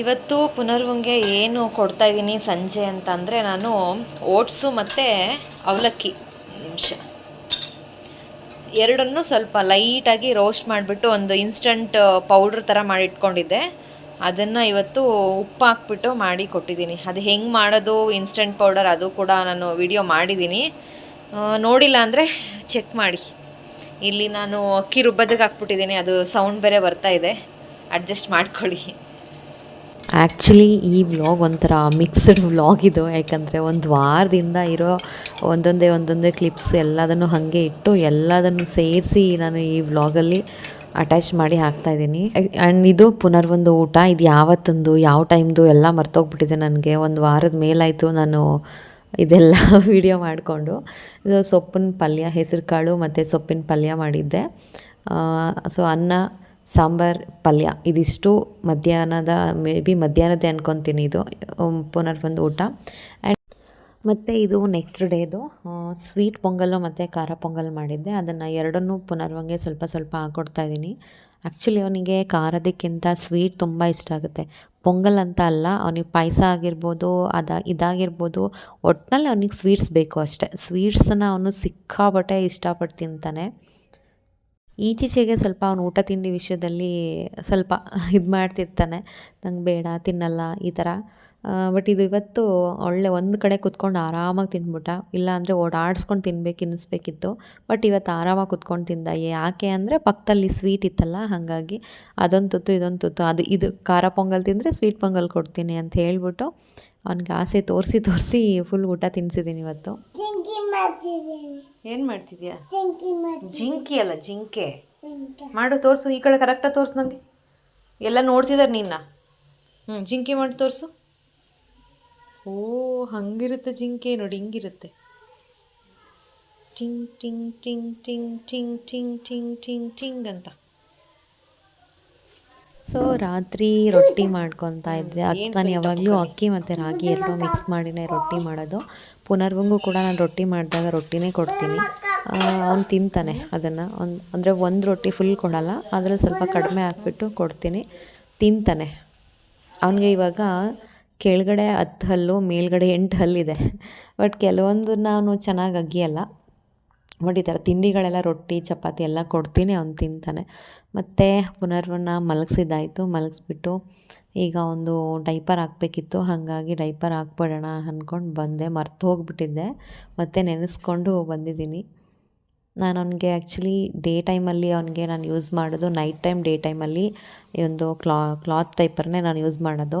ಇವತ್ತು ಪುನರ್ವಂಗೆ ಏನು ಕೊಡ್ತಾ ಇದ್ದೀನಿ ಸಂಜೆ ಅಂತ ಅಂದರೆ ನಾನು ಓಟ್ಸು ಮತ್ತು ಅವಲಕ್ಕಿ. ನಿಮಿಷ. ಎರಡನ್ನೂ ಸ್ವಲ್ಪ ಲೈಟಾಗಿ ರೋಸ್ಟ್ ಮಾಡಿಬಿಟ್ಟು ಒಂದು ಇನ್ಸ್ಟಂಟ್ ಪೌಡ್ರ್ ಥರ ಮಾಡಿಟ್ಕೊಂಡಿದ್ದೆ. ಅದನ್ನು ಇವತ್ತು ಉಪ್ಪು ಹಾಕ್ಬಿಟ್ಟು ಮಾಡಿ ಕೊಟ್ಟಿದ್ದೀನಿ. ಅದು ಹೆಂಗೆ ಮಾಡೋದು, ಇನ್ಸ್ಟಂಟ್ ಪೌಡರ್ ಅದು ಕೂಡ ನಾನು ವಿಡಿಯೋ ಮಾಡಿದ್ದೀನಿ. ನೋಡಿಲ್ಲ ಅಂದರೆ ಚೆಕ್ ಮಾಡಿ. ಇಲ್ಲಿ ನಾನು ಅಕ್ಕಿ ರುಬ್ಬದಕ್ಕೆ ಹಾಕ್ಬಿಟ್ಟಿದ್ದೀನಿ. ಅದು ಸೌಂಡ್ ಬೇರೆ ಬರ್ತಾ ಇದೆ. ಅಡ್ಜಸ್ಟ್ ಮಾಡ್ಕೊಳ್ಳಿ. ಆ್ಯಕ್ಚುಲಿ ಈ ವ್ಲಾಗ್ ಒಂಥರ ಮಿಕ್ಸ್ಡ್ ವ್ಲಾಗ್ ಇದು. ಯಾಕಂದರೆ ಒಂದು ವಾರದಿಂದ ಇರೋ ಒಂದೊಂದೇ ಒಂದೊಂದೇ ಕ್ಲಿಪ್ಸ್ ಎಲ್ಲದನ್ನು ಹಾಗೆ ಇಟ್ಟು ಎಲ್ಲದನ್ನು ಸೇರಿಸಿ ನಾನು ಈ ವ್ಲಾಗಲ್ಲಿ ಅಟ್ಯಾಚ್ ಮಾಡಿ ಹಾಕ್ತಾ ಇದ್ದೀನಿ. ಆ್ಯಂಡ್ ಇದು ಪುನರ್ವೊಂದು ಊಟ. ಇದು ಯಾವತ್ತೊಂದು, ಯಾವ ಟೈಮ್ದು ಎಲ್ಲ ಮರ್ತೋಗ್ಬಿಟ್ಟಿದೆ ನನಗೆ. ಒಂದು ವಾರದ ಮೇಲಾಯಿತು ನಾನು ಇದೆಲ್ಲ ವಿಡಿಯೋ ಮಾಡಿಕೊಂಡು. ಇದು ಸೊಪ್ಪಿನ ಪಲ್ಯ ಹೆಸರು ಕಾಳು ಮತ್ತು ಸೊಪ್ಪಿನ ಪಲ್ಯ ಮಾಡಿದ್ದೆ. ಸೊ ಅನ್ನ ಸಾಂಬಾರ್, ಪಲ್ಯ. ಇದಿಷ್ಟು ಮಧ್ಯಾಹ್ನದ, ಮೇ ಬಿ ಮಧ್ಯಾಹ್ನದ್ದೇ ಅನ್ಕೊತೀನಿ ಇದು. ಪುನರ್ ಪುನರ್ವೊಂದು ಊಟ. ಆ್ಯಂಡ್ ಮತ್ತು ಇದು ನೆಕ್ಸ್ಟ್ ಡೇದು ಸ್ವೀಟ್ ಪೊಂಗಲ್ಲು ಮತ್ತು ಖಾರ ಪೊಂಗಲ್ ಮಾಡಿದ್ದೆ. ಅದನ್ನು ಎರಡನ್ನೂ ಪುನರ್ವಂಗೆ ಸ್ವಲ್ಪ ಸ್ವಲ್ಪ ಹಾಕ್ಕೊಡ್ತಾ ಇದ್ದೀನಿ. ಆ್ಯಕ್ಚುಲಿ ಅವನಿಗೆ ಖಾರದಕ್ಕಿಂತ ಸ್ವೀಟ್ ತುಂಬ ಇಷ್ಟ ಆಗುತ್ತೆ. ಪೊಂಗಲ್ ಅಂತ ಅಲ್ಲ, ಅವನಿಗೆ ಪಾಯಸ ಆಗಿರ್ಬೋದು, ಅದ, ಇದಾಗಿರ್ಬೋದು ಒಟ್ಟಿನಲ್ಲಿ ಅವನಿಗೆ ಸ್ವೀಟ್ಸ್ ಬೇಕು ಅಷ್ಟೇ. ಸ್ವೀಟ್ಸನ್ನು ಅವನು ಸಿಕ್ಕಾಪಟ್ಟೆ ಇಷ್ಟಪಟ್ಟು ತಿಂತಾನೆ. ಈಚೀಚೆಗೆ ಸ್ವಲ್ಪ ಅವನು ಊಟ ತಿಂಡಿ ವಿಷಯದಲ್ಲಿ ಸ್ವಲ್ಪ ಇದು ಮಾಡ್ತಿರ್ತಾನೆ. ನಂಗೆ ಬೇಡ, ತಿನ್ನಲ್ಲ ಈ ಥರ ಬಟ್ ಇದು ಇವತ್ತು ಒಳ್ಳೆ ಒಂದು ಕಡೆ ಕುತ್ಕೊಂಡು ಆರಾಮಾಗಿ ತಿಂದ್ಬಿಟ್ಟ ಇಲ್ಲ ಅಂದರೆ ಓಡಾಡಿಸ್ಕೊಂಡು ತಿನ್ಬೇಕು ತಿನ್ನಿಸ್ಬೇಕಿತ್ತು ಬಟ್ ಇವತ್ತು ಆರಾಮಾಗಿ ಕುತ್ಕೊಂಡು ತಿಂದ. ಯಾಕೆ ಅಂದರೆ ಪಕ್ಕದಲ್ಲಿ ಸ್ವೀಟ್ ಇತ್ತಲ್ಲ, ಹಾಗಾಗಿ ಅದೊಂದು ತುತ್ತು, ಇದೊಂದು ತುತ್ತು. ಅದು, ಇದು ಖಾರ ಪೊಂಗಲ್ ತಿಂದರೆ ಸ್ವೀಟ್ ಪೊಂಗಲ್ ಕೊಡ್ತೀನಿ ಅಂತ ಹೇಳ್ಬಿಟ್ಟು ಅವ್ನಿಗೆ ಆಸೆ ತೋರಿಸಿ ತೋರಿಸಿ ಫುಲ್ ಊಟ ತಿನ್ನಿಸಿದ್ದೀನಿ ಇವತ್ತು. ಏನು ಮಾಡ್ತಿದ್ಯಾ? ಜಿಂಕಿ ಅಲ್ಲ ಜಿಂಕೆ. ಮಾಡು ತೋರಿಸು ಈ ಕಡೆ ಕರೆಕ್ಟಾಗಿ ತೋರಿಸು ನನಗೆ ಎಲ್ಲ ನೋಡ್ತಿದ್ದಾರೆ ನಿನ್ನ? ಹ್ಞೂ ಜಿಂಕೆ ಮಾಡಿ ತೋರಿಸು. ಓ ಹಂಗಿರುತ್ತೆ ಜಿಂಕೆ ನೋಡಿ ಹಿಂಗಿರುತ್ತೆ. ಟಿಂಗ್ ಟಿಂಗ್ ಟಿಂಗ್ ಟಿಂಗ್ ಟಿಂಗ್ ಟಿಂಗ್ ಟಿಂಗ್ ಟಿಂಗ್ ಟಿಂಗ್ ಅಂತ. ಸೊ ರಾತ್ರಿ ರೊಟ್ಟಿ ಮಾಡ್ಕೊತಾ ಇದ್ದೆ. ನಾನು ಯಾವಾಗಲೂ ಅಕ್ಕಿ ಮತ್ತು ರಾಗಿ ಎರಡು ಮಿಕ್ಸ್ ಮಾಡಿನೇ ರೊಟ್ಟಿ ಮಾಡೋದು. ಪುನರ್ವಂಗೂ ಕೂಡ ನಾನು ರೊಟ್ಟಿ ಮಾಡಿದಾಗ ರೊಟ್ಟಿನೇ ಕೊಡ್ತೀನಿ. ಅವ್ನು ತಿಂತಾನೆ ಅದನ್ನು. ಒಂದು ಅಂದರೆ ಒಂದು ರೊಟ್ಟಿ ಫುಲ್ ಕೊಡಲ್ಲ. ಅದರಲ್ಲಿ ಸ್ವಲ್ಪ ಕಡಿಮೆ ಹಾಕ್ಬಿಟ್ಟು ಕೊಡ್ತೀನಿ. ತಿಂತಾನೆ. ಅವನಿಗೆ ಇವಾಗ ಕೆಳಗಡೆ ಹತ್ತು ಹಲ್ಲು ಮೇಲ್ಗಡೆ ಎಂಟು ಹಲ್ಲಿದೆ ಬಟ್ ಕೆಲವೊಂದು ಅವನು ಚೆನ್ನಾಗಿ ಅಗಿಯಲ್ಲ ಬಟ್ ಥರ ತಿಂಡಿಗಳೆಲ್ಲ ರೊಟ್ಟಿ, ಚಪಾತಿ ಎಲ್ಲ ಕೊಡ್ತೀನಿ, ಅವ್ನು ತಿಂತಾನೆ. ಮತ್ತು ಪುನರ್ವನ್ನ ಮಲಗಿಸಿದ್ದಾಯಿತು. ಮಲಗಿಸ್ಬಿಟ್ಟು ಈಗ ಒಂದು ಡೈಪರ್ ಹಾಕಬೇಕಿತ್ತು. ಹಾಗಾಗಿ ಡೈಪರ್ ಹಾಕ್ಬಿಡೋಣ ಅಂದ್ಕೊಂಡು ಬಂದೆ. ಮರ್ತು ಹೋಗಿಬಿಟ್ಟಿದ್ದೆ ಮತ್ತೆ ನೆನೆಸ್ಕೊಂಡು ಬಂದಿದ್ದೀನಿ. ನಾನು ಅವನಿಗೆ ಆ್ಯಕ್ಚುಲಿ ಡೇ ಟೈಮಲ್ಲಿ ಅವನಿಗೆ ನಾನು ಯೂಸ್ ಮಾಡೋದು ನೈಟ್ ಟೈಮ್ ಡೇ ಟೈಮಲ್ಲಿ ಈ ಒಂದು ಕ್ಲಾ ಕ್ಲಾತ್ ಟೈಪರ್ನೇ ನಾನು ಯೂಸ್ ಮಾಡೋದು.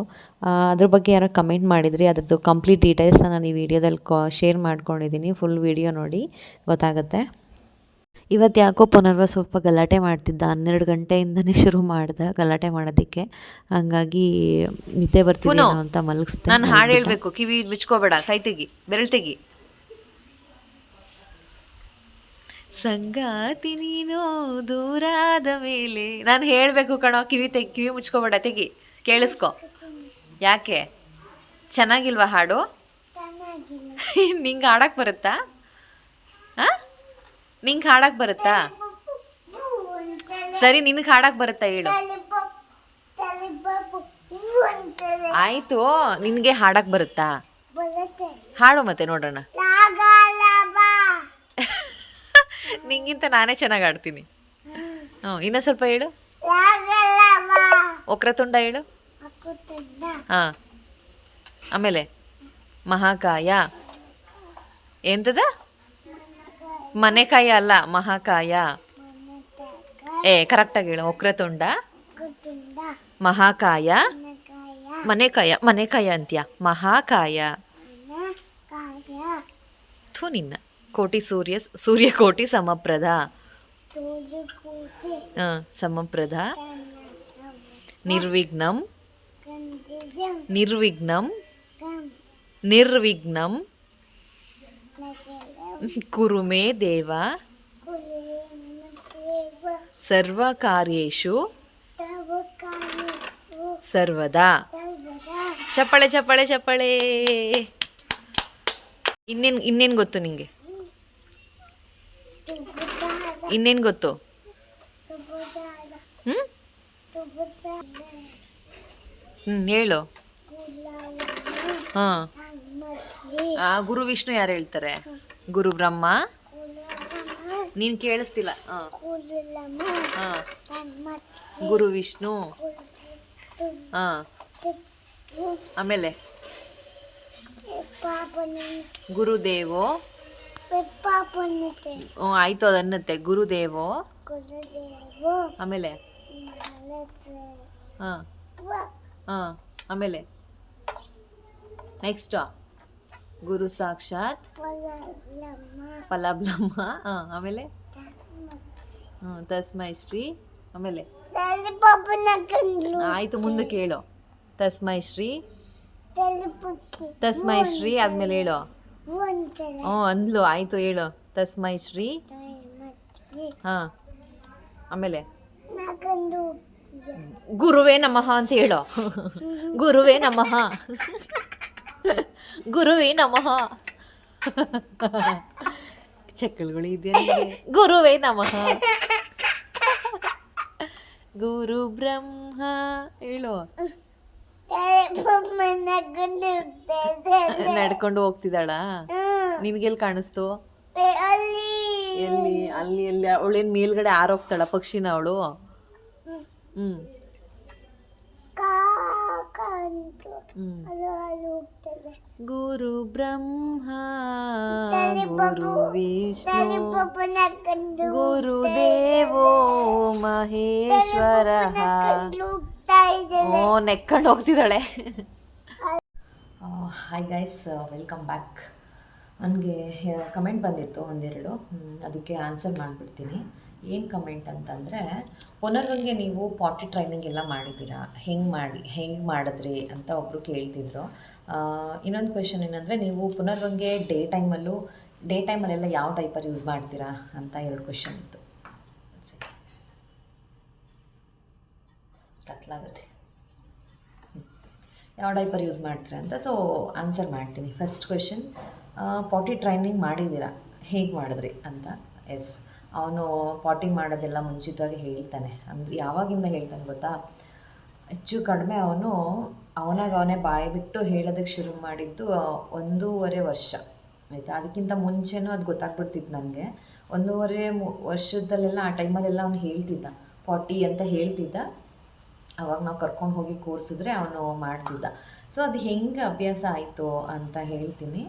ಅದ್ರ ಬಗ್ಗೆ ಯಾರೋ ಕಮೆಂಟ್ ಮಾಡಿದ್ರಿ ಅದ್ರದ್ದು ಕಂಪ್ಲೀಟ್ ಡೀಟೇಲ್ಸ್ನ ನಾನು ಈ ವಿಡಿಯೋದಲ್ಲಿ ಕಾ ಶೇರ್ ಮಾಡ್ಕೊಂಡಿದ್ದೀನಿ ಫುಲ್ ವಿಡಿಯೋ ನೋಡಿ ಗೊತ್ತಾಗುತ್ತೆ. ಇವತ್ತು ಯಾಕೋ ಪುನರ್ವ ಸ್ವಲ್ಪ ಗಲಾಟೆ ಮಾಡ್ತಿದ್ದ ಹನ್ನೆರಡು ಗಂಟೆಯಿಂದನೇ ಶುರು ಮಾಡ್ದ ಗಲಾಟೆ ಮಾಡೋದಕ್ಕೆ. ಹಂಗಾಗಿ ನಿದ್ದೆ ಬರ್ತೀನಿ ಅಂತ ಮಲಗಿಸ್ತೀನಿ ನಾನು ಹಾಡು ಹೇಳಬೇಕು ಕಿವಿ ಮುಚ್ಕೋಬೇಡ ಕೈ ತೆಗಿ ಬೆರಳು ತೆಗಿ. ಸಂಗಾತಿ ನೀನು ದೂರಾದ ಮೇಲೆ. ನಾನು ಹೇಳಬೇಕು ಕಣೋ ಕಿವಿ ತೆಗಿ ಕಿವಿ ಮುಚ್ಕೋಬೇಡ ತೆಗಿ. ಕೇಳಿಸ್ಕೊ. ಯಾಕೆ? ಚೆನ್ನಾಗಿಲ್ವಾ ಹಾಡು? ನಿಂಗೆ ಹಾಡಕ್ಕೆ ಬರುತ್ತಾ? ಹಾಂ ನಿಂಗೆ ಹಾಡಕ್ಕೆ ಬರುತ್ತಾ? ಸರಿ ನಿನಗೆ ಹಾಡಕ್ಕೆ ಬರುತ್ತಾ ಹೇಳು. ಆಯಿತು ನಿನಗೆ ಹಾಡಕ್ಕೆ ಬರುತ್ತಾ. ಹಾಡು ಮತ್ತೆ ನೋಡೋಣ. ನಿಂಗಿಂತ ನಾನೇ ಚೆನ್ನಾಗಿ ಆಡ್ತೀನಿ. ಹ್ಞೂ ಇನ್ನೂ ಸ್ವಲ್ಪ ಹೇಳು. ಒಕ್ರೆ ಒಕ್ರತುಂಡ ಹೇಳು. ಹಾಂ. ಆಮೇಲೆ ಮಹಾಕಾಯ. ಎಂತದ? ಮನೆಕಾಯ ಅಲ್ಲ ಮಹಾಕಾಯ. ಏ ಕರೆಕ್ಟಾಗಿ ಹೇಳು. ಒಕ್ರತುಂಡ ಮಹಾಕಾಯ. ಮನೆಕಾಯ. ಮನೆಕಾಯ ಅಂತ್ಯ. ಮಹಾಕಾಯ. ಕಾಯ ಥೂ ನಿನ್ನ. కోటి సూర్య సూర్యకోటి సమప్రద. సమప్రధ నిర్విఘ్నం. నిర్విఘ్నం. నిర్విఘ్నం. కురుమే దేవ. సర్వకార్యేషు. సర్వదా. ಚಪ್ಪಾಳೆ ಚಪ್ಪಾಳೆ ಚಪ್ಪಾಳೆ ಇನ್ನೇನು ಇನ್ನೇನು గొత్తు నింగే. ಇನ್ನೇನು ಗೊತ್ತು? ಹ್ಞೂ ಹ್ಞೂ ಹೇಳು. ಹಾ. ಗುರು ವಿಷ್ಣು ಯಾರು ಹೇಳ್ತಾರೆ? ಗುರು ಬ್ರಹ್ಮ. ನೀನು ಕೇಳಿಸ್ತಿಲ್ಲ. ಹಾಂ. ಹಾಂ. ಗುರು ವಿಷ್ಣು. ಹಾಂ. ಆಮೇಲೆ? ಗುರುದೇವೋ. ಹ್ಞೂ ಆಯಿತು ಅದನ್ನತ್ತೆ. ಗುರುದೇವು? ಆಮೇಲೆ? ಹಾಂ. ಹಾಂ ಆಮೇಲೆ? ನೆಕ್ಸ್ಟ್ ಗುರು ಸಾಕ್ಷಾತ್. ಪಲಾಬ್ಲಮ್ಮ ಹಾಂ ಆಮೇಲೆ? ಹ್ಞೂ ತಸ್ಮೈ ಶ್ರೀ. ಆಮೇಲೆ? ಆಯಿತು ಮುಂದಕ್ಕೆ ಹೇಳು ತಸ್ಮೈ ಶ್ರೀ. ತಸ್ಮೈ ಶ್ರೀ ಆದ್ಮೇಲೆ ಹೇಳು. ಹ್ಞೂ ಅಂದ್ಲು. ಆಯಿತು ಹೇಳು. ತಸ್ಮೈ ಶ್ರೀ ಹಾಂ. ಆಮೇಲೆ? ಗುರುವೇ ನಮಃ ಅಂತ ಹೇಳು. ಗುರುವೇ ನಮಃ. ಗುರುವೇ ನಮಃ. ಚಕ್ಕಳುಗಳು ಇದೆಯಲ್ಲ ಗುರುವೇ ನಮಃ. ಗುರು ಬ್ರಹ್ಮ. ಹೇಳು. ನಡ್ಕೊಂಡು ಹೋಗ್ತಿದ್ದಾಳ? ನಿನ್ಗೆಲ್ ಕಾಣಿಸ್ತು? ಎಲ್ಲಿ ಅಲ್ಲಿ ಎಲ್ಲಿ? ಅವಳೇನ್ ಮೇಲ್ಗಡೆ ಆರೋಗ್ತಾಳ ಪಕ್ಷಿನ ಅವಳು? ಗುರು ಬ್ರಹ್ಮ ಗುರು ವಿಷ್ಣು ಗುರು ದೇವೋ ಗುರುದೇವೋ ಮಹೇಶ್ವರ ಇದ್ದಾನೆ ನೆಕ್ಕೊಂಡು ಹೋಗ್ತಿದ್ದಾಳೆ. ಹಾಯ್ ಗೈಸ್ ವೆಲ್ಕಮ್ ಬ್ಯಾಕ್ ನನಗೆ ಕಮೆಂಟ್ ಬಂದಿತ್ತು ಒಂದೆರಡು. ಹ್ಮ್, ಅದಕ್ಕೆ ಆನ್ಸರ್ ಮಾಡಿಬಿಡ್ತೀನಿ. ಏನು ಕಮೆಂಟ್ ಅಂತಂದರೆ ಪುನರ್ವಂಗೆ ನೀವು ಪಾಟಿ ಟ್ರೈನಿಂಗ್ ಎಲ್ಲ ಮಾಡಿದ್ದೀರಾ? ಹೆಂಗೆ ಮಾಡಿ ಹೆಂಗೆ ಮಾಡಿದ್ರಿ ಅಂತ ಒಬ್ಬರು ಕೇಳ್ತಿದ್ರು. ಇನ್ನೊಂದು ಕ್ವೆಶನ್ ಏನಂದರೆ ನೀವು ಪುನರ್ವಂಗೆ ಡೇ ಟೈಮಲ್ಲೂ ಡೇ ಟೈಮಲ್ಲೆಲ್ಲ ಯಾವ ಟೈಪರ್ ಯೂಸ್ ಮಾಡ್ತೀರಾ ಅಂತ ಎರಡು ಕ್ವೆಶನ್ ಇತ್ತು. ಕತ್ಲಾಗುತ್ತೆ. ಯಾವ ಡೈಪರ್ ಯೂಸ್ ಮಾಡ್ತೀರಾ ಅಂತ? ಸೊ ಆನ್ಸರ್ ಮಾಡ್ತೀನಿ. ಫಸ್ಟ್ ಕ್ವೆಶನ್ ಪಾಟಿ ಟ್ರೈನಿಂಗ್ ಮಾಡಿದ್ದೀರಾ? ಹೇಗೆ ಮಾಡಿದ್ರಿ ಅಂತ? ಎಸ್ ಅವನು ಪಾಟಿಂಗ್ ಮಾಡೋದೆಲ್ಲ ಮುಂಚಿತವಾಗಿ ಹೇಳ್ತಾನೆ. ಅಂದರೆ ಯಾವಾಗಿಂದ ಹೇಳ್ತಾನೆ ಗೊತ್ತಾ? ಹೆಚ್ಚು ಕಡಿಮೆ ಅವನು ಅವನಾಗ ಅವನೇ ಬಾಯಿ ಬಿಟ್ಟು ಹೇಳೋದಕ್ಕೆ ಶುರು ಮಾಡಿದ್ದು ಒಂದೂವರೆ ವರ್ಷ. ಆಯಿತಾ? ಅದಕ್ಕಿಂತ ಮುಂಚೆನೂ ಅದು ಗೊತ್ತಾಗ್ಬಿಡ್ತಿತ್ತು ನನಗೆ. ಒಂದೂವರೆ ವರ್ಷದಲ್ಲೆಲ್ಲ ಆ ಟೈಮಲ್ಲೆಲ್ಲ ಅವನು ಹೇಳ್ತಿದ್ದ. ಪಾಟಿ ಅಂತ ಹೇಳ್ತಿದ್ದ. ಅವಾಗ ನಾವು ಕರ್ಕೊಂಡು ಹೋಗಿ ಕೂರಿಸಿದ್ರೆ ಅವನು ಮಾಡ್ತಿದ್ದ. ಸೊ ಅದು ಹೆಂಗೆ ಅಭ್ಯಾಸ ಆಯಿತು ಅಂತ ಹೇಳ್ತೀನಿ.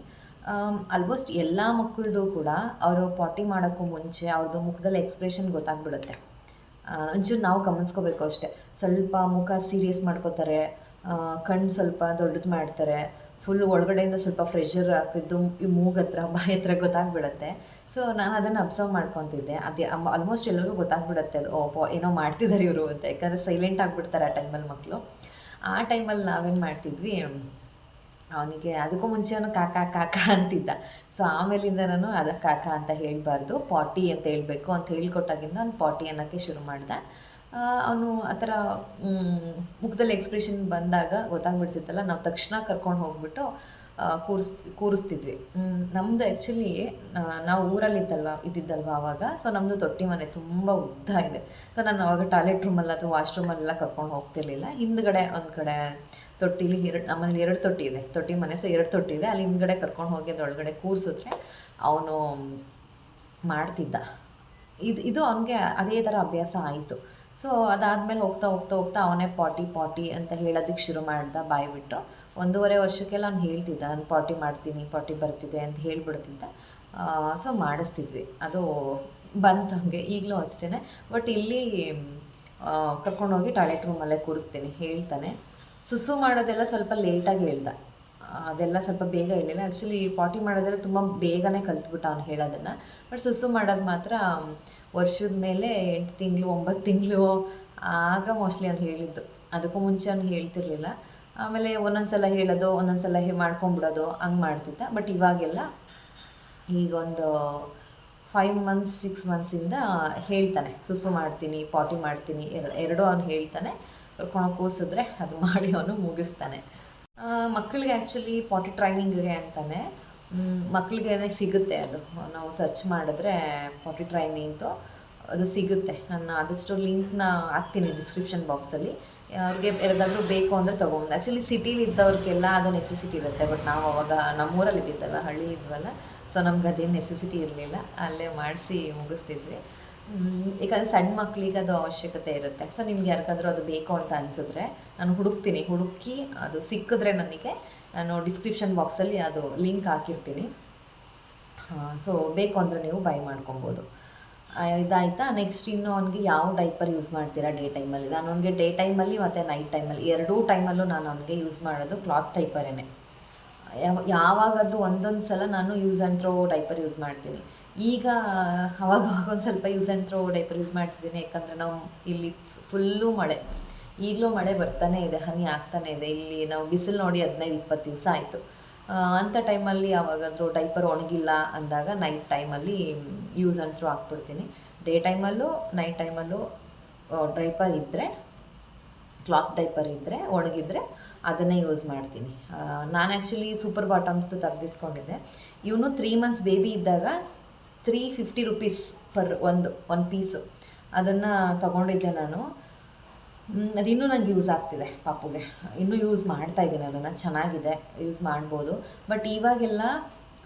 ಆಲ್ಮೋಸ್ಟ್ ಎಲ್ಲ ಮಕ್ಕಳದು ಕೂಡ ಅವರು ಪಾಟಿ ಮಾಡೋಕ್ಕೂ ಮುಂಚೆ ಅವ್ರದ್ದು ಮುಖದಲ್ಲಿ ಎಕ್ಸ್ಪ್ರೆಷನ್ ಗೊತ್ತಾಗ್ಬಿಡುತ್ತೆ. ಒಂಚೂರು ನಾವು ಗಮನಿಸ್ಕೋಬೇಕು ಅಷ್ಟೇ. ಸ್ವಲ್ಪ ಮುಖ ಸೀರಿಯಸ್ ಮಾಡ್ಕೋತಾರೆ ಕಣ್ಣು ಸ್ವಲ್ಪ ದೊಡ್ಡದು ಮಾಡ್ತಾರೆ ಫುಲ್ ಒಳಗಡೆಯಿಂದ ಸ್ವಲ್ಪ ಫ್ರೆಷರ್ ಹಾಕಿದ್ದು, ಈ ಮೂಗ್ ಹತ್ರ, ಬಾಯಿ ಹತ್ರ ಗೊತ್ತಾಗ್ಬಿಡುತ್ತೆ. ಸೊ ನಾನು ಅದನ್ನು ಅಬ್ಸರ್ವ್ ಮಾಡ್ಕೊತಿದ್ದೆ. ಅದು ಆಲ್ಮೋಸ್ಟ್ ಎಲ್ಲರಿಗೂ ಗೊತ್ತಾಗ್ಬಿಡುತ್ತೆ ಅದು, ಓ ಏನೋ ಮಾಡ್ತಿದ್ದಾರೆ ಇವರು ಅಂತ. ಯಾಕಂದರೆ ಸೈಲೆಂಟ್ ಆಗಿಬಿಡ್ತಾರೆ ಆ ಟೈಮಲ್ಲಿ ಮಕ್ಕಳು ಆ ಟೈಮಲ್ಲಿ ನಾವೇನು ಮಾಡ್ತಿದ್ವಿ, ಅವನಿಗೆ ಅದಕ್ಕೂ ಮುಂಚೆ ಅವನು ಕಾಕ ಕಾಕ ಅಂತಿದ್ದ. ಸೊ ಆಮೇಲಿಂದ ನಾನು ಅದ ಕಾಕ ಅಂತ ಹೇಳಬಾರ್ದು, ಪಾಟಿ ಅಂತ ಹೇಳಬೇಕು ಅಂತ ಹೇಳ್ಕೊಟ್ಟಾಗಿಂದ ಅವ್ನು ಪಾಟಿ ಅನ್ನೋಕ್ಕೆ ಶುರು ಮಾಡ್ದೆ. ಅವನು ಆ ಥರ ಮುಖದಲ್ಲಿ ಎಕ್ಸ್ಪ್ರೆಷನ್ ಬಂದಾಗ ಗೊತ್ತಾಗ್ಬಿಡ್ತಿತ್ತಲ್ಲ, ನಾವು ತಕ್ಷಣ ಕರ್ಕೊಂಡು ಹೋಗ್ಬಿಟ್ಟು ಕೂರಿಸ್, ಕೂರಿಸ್ತಿದ್ವಿ. ನಮ್ಮದು ಆ್ಯಕ್ಚುಲಿ ನಾವು ಊರಲ್ಲಿದ್ದಲ್ವ ಇದ್ದಿದ್ದಲ್ವ ಆವಾಗ ಸೊ ನಮ್ಮದು ತೊಟ್ಟಿ ಮನೆ ತುಂಬ ಉದ್ದ ಇದೆ ಸೊ ನಾನು ಅವಾಗ ಟಾಯ್ಲೆಟ್ ರೂಮಲ್ಲಿ ಅಥವಾ ವಾಶ್ರೂಮಲ್ಲೆಲ್ಲ ಕರ್ಕೊಂಡು ಹೋಗ್ತಿರ್ಲಿಲ್ಲ. ಹಿಂದ್ಗಡೆ ಒಂದು ಕಡೆ ತೊಟ್ಟಿಲಿ, ಎರಡು ನಮ್ಮನೇಲಿ ಎರಡು ತೊಟ್ಟಿ ಇದೆ. ತೊಟ್ಟಿ ಮನೆ ಸೊ ಎರಡು ತೊಟ್ಟಿ ಇದೆ. ಅಲ್ಲಿ ಹಿಂದ್ಗಡೆ ಕರ್ಕೊಂಡು ಹೋಗಿ ಅದ್ರೊಳಗಡೆ ಕೂರಿಸಿದ್ರೆ ಅವನು ಮಾಡ್ತಿದ್ದ. ಇದು ಇದು ಅವನಿಗೆ ಅದೇ ಥರ ಅಭ್ಯಾಸ ಆಯಿತು. ಸೊ ಅದಾದಮೇಲೆ ಹೋಗ್ತಾ ಹೋಗ್ತಾ ಹೋಗ್ತಾ ಅವನೇ ಪಾಟಿ ಪಾಟಿ ಅಂತ ಹೇಳೋದಕ್ಕೆ ಶುರು ಮಾಡ್ದ ಬಾಯಿ ಬಿಟ್ಟು ಒಂದೂವರೆ ವರ್ಷಕ್ಕೆಲ್ಲ ಅವ್ನು ಹೇಳ್ತಿದ್ದ, ನಾನು ಪಾಟಿ ಮಾಡ್ತೀನಿ, ಪಾಟಿ ಬರ್ತಿದೆ ಅಂತ ಹೇಳ್ಬಿಡ್ತಿದ್ದ. ಸೊ ಮಾಡಿಸ್ತಿದ್ವಿ. ಅದು ಬಂತು ಹಂಗೆ, ಈಗಲೂ ಅಷ್ಟೇ ಬಟ್ ಇಲ್ಲಿ ಕರ್ಕೊಂಡೋಗಿ ಟಾಯ್ಲೆಟ್ ರೂಮಲ್ಲೇ ಕೂರಿಸ್ತೀನಿ, ಹೇಳ್ತಾನೆ. ಸುಸು ಮಾಡೋದೆಲ್ಲ ಸ್ವಲ್ಪ ಲೇಟಾಗಿ ಹೇಳ್ದ. ಅದೆಲ್ಲ ಸ್ವಲ್ಪ ಬೇಗ ಹೇಳಿಲ್ಲ ಆ್ಯಕ್ಚುಲಿ ಪಾಟಿ ಮಾಡೋದೆಲ್ಲ ತುಂಬ ಬೇಗನೆ ಕಲ್ತ್ಬಿಟ್ಟ ಅವ್ನು ಹೇಳೋದನ್ನು. ಬಟ್ ಸುಸು ಮಾಡೋದು ಮಾತ್ರ ವರ್ಷದ ಮೇಲೆ ಎಂಟು ತಿಂಗಳು, ಒಂಬತ್ತು ತಿಂಗಳು, ಆಗ ಮೋಸ್ಟ್ಲಿ ಅವ್ನು ಹೇಳಿದ್ದು. ಅದಕ್ಕೂ ಮುಂಚೆ ಅವ್ನು ಹೇಳ್ತಿರ್ಲಿಲ್ಲ. ಆಮೇಲೆ ಒಂದೊಂದು ಸಲ ಹೇಳೋದು ಒಂದೊಂದು ಸಲ ಹೇ, ಮಾಡ್ಕೊಂಬಿಡೋದು, ಹಂಗೆ ಮಾಡ್ತಿದ್ದ. ಬಟ್ ಇವಾಗೆಲ್ಲ ಈಗ ಒಂದು ಫೈವ್ ಮಂತ್ಸ್ ಸಿಕ್ಸ್ ಮಂತ್ಸಿಂದ ಹೇಳ್ತಾನೆ, ಸುಸು ಮಾಡ್ತೀನಿ ಪಾಟಿ ಮಾಡ್ತೀನಿ, ಎರಡು, ಎರಡೂ ಅವ್ನು ಹೇಳ್ತಾನೆ. ಕರ್ಕೊಂಡು ಕೂಸಿದ್ರೆ ಅದು ಮಾಡಿ ಅವನು ಮುಗಿಸ್ತಾನೆ. ಮಕ್ಕಳಿಗೆ ಆ್ಯಕ್ಚುಲಿ ಪಾಟಿ ಟ್ರೈನಿಂಗ್ಗೆ ಅಂತಾನೆ. ಮ್, ಮಕ್ಕಳಿಗೆ ಸಿಗುತ್ತೆ ಅದು. ನಾವು ಸರ್ಚ್ ಮಾಡಿದ್ರೆ ಪಾಟಿ ಟ್ರೈನಿಂಗ್ದು ಅದು ಸಿಗುತ್ತೆ. ನಾನು ಆದಷ್ಟು ಲಿಂಕ್ನ ಹಾಕ್ತೀನಿ ಡಿಸ್ಕ್ರಿಪ್ಷನ್ ಬಾಕ್ಸಲ್ಲಿ ಅವ್ರಿಗೆ ಯಾರಿಗಾದ್ರೂ ಬೇಕು ಅಂದರೆ ತೊಗೊಂಡು ಆ್ಯಕ್ಚುಲಿ ಸಿಟೀಲಿ ಇದ್ದವ್ರಿಗೆಲ್ಲ ಅದು ನೆಸೆಸಿಟಿ ಇರುತ್ತೆ. ಬಟ್ ನಾವು ಅವಾಗ ನಮ್ಮೂರಲ್ಲಿ ಇದ್ದಿದ್ದಲ್ಲ ಹಳ್ಳಿ ಇದ್ವಲ್ಲ ಸೊ ನಮ್ಗೆ ಅದೇನು ನೆಸೆಸಿಟಿ ಇರಲಿಲ್ಲ. ಅಲ್ಲೇ ಮಾಡಿಸಿ ಮುಗಿಸ್ತಿದ್ವಿ. ಯಾಕಂದರೆ ಸಣ್ಣ ಮಕ್ಕಳಿಗೆ ಅದು ಅವಶ್ಯಕತೆ ಇರುತ್ತೆ. ಸೊ ನಿಮ್ಗೆ ಯಾರಿಗಾದ್ರೂ ಅದು ಬೇಕು ಅಂತ ಅನಿಸಿದ್ರೆ ನಾನು ಹುಡುಕ್ತೀನಿ. ಹುಡುಕಿ ಅದು ಸಿಕ್ಕಿದ್ರೆ ನನಗೆ ನಾನು ಡಿಸ್ಕ್ರಿಪ್ಷನ್ ಬಾಕ್ಸಲ್ಲಿ ಅದು ಲಿಂಕ್ ಹಾಕಿರ್ತೀನಿ. ಸೊ ಬೇಕು ಅಂದರೆ ನೀವು ಬೈ ಮಾಡ್ಕೊಬೋದು. ಇದಾಯ್ತಾ? ನೆಕ್ಸ್ಟ್ ಇನ್ನು ಅವನಿಗೆ ಯಾವ ಡೈಪರ್ ಯೂಸ್ ಮಾಡ್ತೀರಾ ಡೇ ಟೈಮಲ್ಲಿ ನಾನು ಅವನಿಗೆ ಡೇ ಟೈಮಲ್ಲಿ ಮತ್ತು ನೈಟ್ ಟೈಮಲ್ಲಿ ಎರಡೂ ಟೈಮಲ್ಲೂ ನಾನು ಅವನಿಗೆ ಯೂಸ್ ಮಾಡೋದು ಕ್ಲಾತ್ ಡೈಪರೇನೆ ಯಾವ ಯಾವಾಗಾದರೂ ಒಂದೊಂದು ಸಲ ನಾನು use and throw diaper use ಮಾಡ್ತೀನಿ. ಈಗ, ಅವಾಗ ಒಂದು ಸ್ವಲ್ಪ use and throw diaper use ಮಾಡ್ತಿದ್ದೀನಿ. ಯಾಕಂದರೆ ನಾವು ಇಲ್ಲಿ ಫುಲ್ಲು ಮಳೆ. ಈಗಲೂ ಮಳೆ ಬರ್ತಾನೆ ಇದೆ, ಹನಿ ಆಗ್ತಾನೆ ಇದೆ. ಇಲ್ಲಿ ನಾವು ಬಿಸಿಲು ನೋಡಿ ಹದಿನೈದು, ಇಪ್ಪತ್ತು ದಿವಸ ಆಯಿತು. ಅಂಥ ಟೈಮಲ್ಲಿ ಯಾವಾಗಾದರೂ ಡೈಪರ್ ಒಣಗಿಲ್ಲ ಅಂದಾಗ ನೈಟ್ ಟೈಮಲ್ಲಿ ಯೂಸ್ ಆ್ಯಂಡ್ ಥ್ರೋ ಹಾಕ್ಬಿಡ್ತೀನಿ. ಡೇ ಟೈಮಲ್ಲೂ ನೈಟ್ ಟೈಮಲ್ಲೂ ಡ್ರೈಪರ್ ಇದ್ದರೆ ಕ್ಲಾತ್ ಡೈಪರ್ ಇದ್ದರೆ ಒಣಗಿದ್ರೆ ಅದನ್ನೇ ಯೂಸ್ ಮಾಡ್ತೀನಿ. ನಾನು ಆ್ಯಕ್ಚುಲಿ ಸೂಪರ್ ಬಾಟಮ್ಸ್ ತೆಗೆದಿಟ್ಕೊಂಡಿದ್ದೆ. ಇವನು ತ್ರೀ ಮಂತ್ಸ್ ಬೇಬಿ ಇದ್ದಾಗ ತ್ರೀ ಫಿಫ್ಟಿ ರುಪೀಸ್ ಪರ್ ಒಂದು ಒನ್ ಪೀಸು ಅದನ್ನು ತಗೊಂಡಿದ್ದೆ ನಾನು. ಅದು ಇನ್ನೂ ನನಗೆ ಯೂಸ್ ಆಗ್ತಿದೆ ಪಾಪುಗೆ. ಇನ್ನೂ ಯೂಸ್ ಮಾಡ್ತಾ ಇದ್ದೀನಿ ಅದನ್ನು. ಚೆನ್ನಾಗಿದೆ ಯೂಸ್ ಮಾಡ್ಬೋದು. ಬಟ್ ಇವಾಗೆಲ್ಲ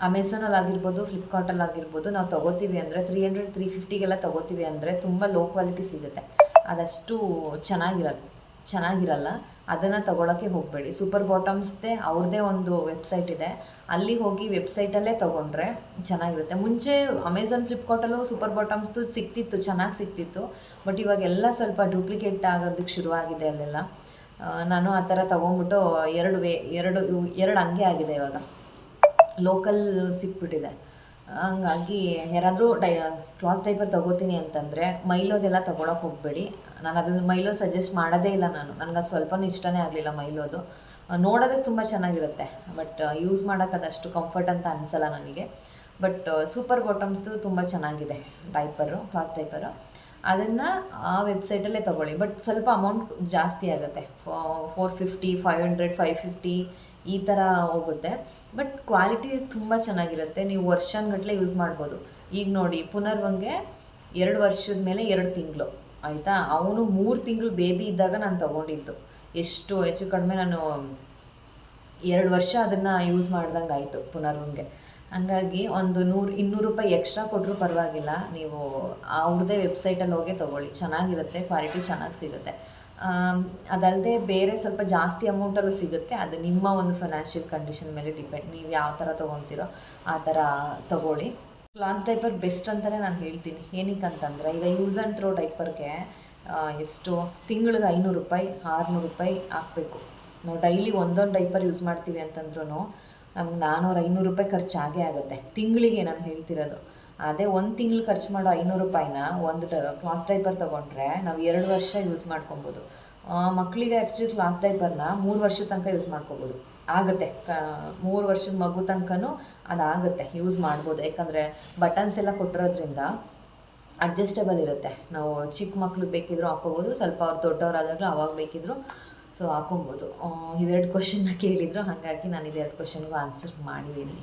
ಅಮೆಝಾನಲ್ಲಿ ಆಗಿರ್ಬೋದು ಫ್ಲಿಪ್ಕಾರ್ಟಲ್ಲಿ ಆಗಿರ್ಬೋದು ನಾವು ತೊಗೋತೀವಿ ಅಂದರೆ ತ್ರೀ ಹಂಡ್ರೆಡ್ ತ್ರೀ ಫಿಫ್ಟಿಗೆಲ್ಲ ತೊಗೋತೀವಿ ಅಂದರೆ ತುಂಬ ಲೋ ಕ್ವಾಲಿಟಿ ಸಿಗುತ್ತೆ. ಅದಷ್ಟು ಚೆನ್ನಾಗಿರಲ್ಲ ಚೆನ್ನಾಗಿರಲ್ಲ. ಅದನ್ನು ತೊಗೊಳಕ್ಕೆ ಹೋಗಬೇಡಿ. ಸೂಪರ್ ಬಾಟಮ್ಸ್ದೇ ಅವ್ರದ್ದೇ ಒಂದು ವೆಬ್ಸೈಟ್ ಇದೆ. ಅಲ್ಲಿ ಹೋಗಿ ವೆಬ್ಸೈಟಲ್ಲೇ ತೊಗೊಂಡ್ರೆ ಚೆನ್ನಾಗಿರುತ್ತೆ. ಮುಂಚೆ ಅಮೆಝಾನ್ ಫ್ಲಿಪ್ಕಾರ್ಟಲ್ಲೂ ಸೂಪರ್ ಬಾಟಮ್ಸ್ದು ಸಿಕ್ತಿತ್ತು, ಚೆನ್ನಾಗಿ ಸಿಕ್ತಿತ್ತು. ಬಟ್ ಇವಾಗೆಲ್ಲ ಸ್ವಲ್ಪ ಡೂಪ್ಲಿಕೇಟ್ ಆಗೋದಕ್ಕೆ ಶುರುವಾಗಿದೆ ಅಲ್ಲೆಲ್ಲ. ನಾನು ಆ ಥರ ತೊಗೊಂಬಿಟ್ಟು ಎರಡು ವೇ, ಎರಡು ಎರಡು ಹಂಗೆ ಆಗಿದೆ ಇವಾಗ. ಲೋಕಲ್ ಸಿಕ್ಬಿಟ್ಟಿದೆ. ಹಂಗಾಗಿ ಯಾರಾದರೂ ಡೈ ಕ್ಲಾತ್ ಟೈಪರ್ ತೊಗೋತೀನಿ ಅಂತಂದರೆ ಮೈಲೋದೆಲ್ಲ ತೊಗೊಳಕ್ಕೆ ಹೋಗಬೇಡಿ. ನಾನು ಅದನ್ನು ಮೈಲೋ ಸಜೆಸ್ಟ್ ಮಾಡೋದೇ ಇಲ್ಲ ನಾನು. ನನಗೆ ಅದು ಸ್ವಲ್ಪನೂ ಇಷ್ಟನೇ ಆಗಲಿಲ್ಲ ಮೈಲೋದು ನೋಡೋದಕ್ಕೆ ತುಂಬ ಚೆನ್ನಾಗಿರುತ್ತೆ. ಬಟ್ ಯೂಸ್ ಮಾಡೋಕ್ಕೆ ಅದಷ್ಟು ಕಂಫರ್ಟ್ ಅಂತ ಅನಿಸಲ್ಲ ನನಗೆ. ಬಟ್ ಸೂಪರ್ ಬಾಟಮ್ಸ್ದು ತುಂಬ ಚೆನ್ನಾಗಿದೆ ಟೈಪರು ಕ್ಲಾತ್ ಟೈಪರು ಅದನ್ನು ಆ ವೆಬ್ಸೈಟಲ್ಲೇ ತೊಗೊಳ್ಳಿ. ಬಟ್, ಸ್ವಲ್ಪ ಅಮೌಂಟ್ ಜಾಸ್ತಿ ಆಗುತ್ತೆ. Four fifty five hundred five fifty ಈ ಥರ ಹೋಗುತ್ತೆ. ಬಟ್ ಕ್ವಾಲಿಟಿ ತುಂಬ ಚೆನ್ನಾಗಿರುತ್ತೆ. ನೀವು ವರ್ಷಗಟ್ಟಲೆ ಯೂಸ್ ಮಾಡ್ಬೋದು. ಈಗ ನೋಡಿ, ಪುನರ್ವಂಗೆ ಎರಡು ವರ್ಷದ ಮೇಲೆ ಎರಡು ತಿಂಗಳು. ಆಯಿತಾ? ಅವನು ಮೂರು ತಿಂಗಳು ಬೇಬಿ ಇದ್ದಾಗ ನಾನು ತೊಗೊಂಡಿದ್ದು. ಎಷ್ಟು, ಹೆಚ್ಚು ಕಡಿಮೆ ನಾನು ಎರಡು ವರ್ಷ ಅದನ್ನು ಯೂಸ್ ಮಾಡ್ದಂಗೆ ಆಯಿತು ಪುನರ್ವಂಗೆ ಹಂಗಾಗಿ ಒಂದು ನೂರು, ಇನ್ನೂರು ರೂಪಾಯಿ ಎಕ್ಸ್ಟ್ರಾ ಕೊಟ್ಟರು ಪರವಾಗಿಲ್ಲ. ನೀವು ಅವ್ರದ್ದೇ ವೆಬ್ಸೈಟಲ್ಲಿ ಹೋಗಿ ತೊಗೊಳ್ಳಿ. ಚೆನ್ನಾಗಿರುತ್ತೆ ಕ್ವಾಲಿಟಿ ಚೆನ್ನಾಗಿ ಸಿಗುತ್ತೆ. ಅದಲ್ಲದೆ ಬೇರೆ ಸ್ವಲ್ಪ ಜಾಸ್ತಿ ಅಮೌಂಟಲ್ಲೂ ಸಿಗುತ್ತೆ. ಅದು ನಿಮ್ಮ ಒಂದು ಫೈನಾನ್ಷಿಯಲ್ ಕಂಡೀಷನ್ ಮೇಲೆ ಡಿಪೆಂಡ್ ನೀವು ಯಾವ ಥರ ತೊಗೊತೀರೋ ಆ ಥರ ತೊಗೊಳ್ಳಿ. ಕ್ಲಾತ್ ಡೈಪರ್ ಬೆಸ್ಟ್ ಅಂತಲೇ ನಾನು ಹೇಳ್ತೀನಿ. ಏನಕ್ಕೆ ಅಂತಂದರೆ, ಈಗ ಯೂಸ್ ಆ್ಯಂಡ್ ಥ್ರೋ ಡೈಪರ್ಗೆ ಎಷ್ಟು ತಿಂಗಳಿಗೆ ಐನೂರು ರೂಪಾಯಿ, ಆರುನೂರು ರೂಪಾಯಿ ಹಾಕಬೇಕು. ನಾವು ಡೈಲಿ ಒಂದೊಂದು ಡೈಪರ್ ಯೂಸ್ ಮಾಡ್ತೀವಿ ಅಂತಂದ್ರೂ ನಮ್ಗೆ ನಾನ್ನೂರು ಐನೂರು ರೂಪಾಯಿ ಖರ್ಚು ಆಗೇ ಆಗುತ್ತೆ. ತಿಂಗಳಿಗೆ ನಾನು ಹೇಳ್ತಿರೋದು. ಅದೇ ಒಂದು ತಿಂಗಳು ಖರ್ಚು ಮಾಡೋ ಐನೂರು ರೂಪಾಯಿನ ಒಂದು ಕ್ಲಾತ್ ಡೈಪರ್ ತೊಗೊಂಡ್ರೆ, ನಾವು ಎರಡು ವರ್ಷ ಯೂಸ್ ಮಾಡ್ಕೊಬೋದು. ಮಕ್ಕಳಿಗೆ ಆ್ಯಕ್ಚುಲಿ ಕ್ಲಾತ್ ಡೈಪರ್ನ ಮೂರು ವರ್ಷದ ತನಕ ಯೂಸ್ ಮಾಡ್ಕೊಬೋದು. ಆಗುತ್ತೆ. ಮೂರು ವರ್ಷದ ಮಗು ತನಕನೂ ಅದಾಗುತ್ತೆ ಯೂಸ್ ಮಾಡ್ಬೋದು. ಯಾಕಂದರೆ ಬಟನ್ಸ್ ಎಲ್ಲ ಕೊಟ್ಟಿರೋದ್ರಿಂದ ಅಡ್ಜಸ್ಟೇಬಲ್ ಇರುತ್ತೆ. ನಾವು ಚಿಕ್ಕ ಮಕ್ಳು ಬೇಕಿದ್ರು ಹಾಕೋಬೋದು ಸ್ವಲ್ಪ ಅವ್ರು ದೊಡ್ಡವರಾದಾಗಲೂ ಅವಾಗ ಬೇಕಿದ್ರು ಸೊ ಹಾಕೊಬೋದು ಇವೆರಡು ಕ್ವಶನ್ನ ಕೇಳಿದ್ರು, ಹಾಗಾಗಿ ನಾನು ಇದೆರಡು ಕ್ವಶನ್ಗೂ ಆನ್ಸರ್ ಮಾಡಿದ್ದೀನಿ.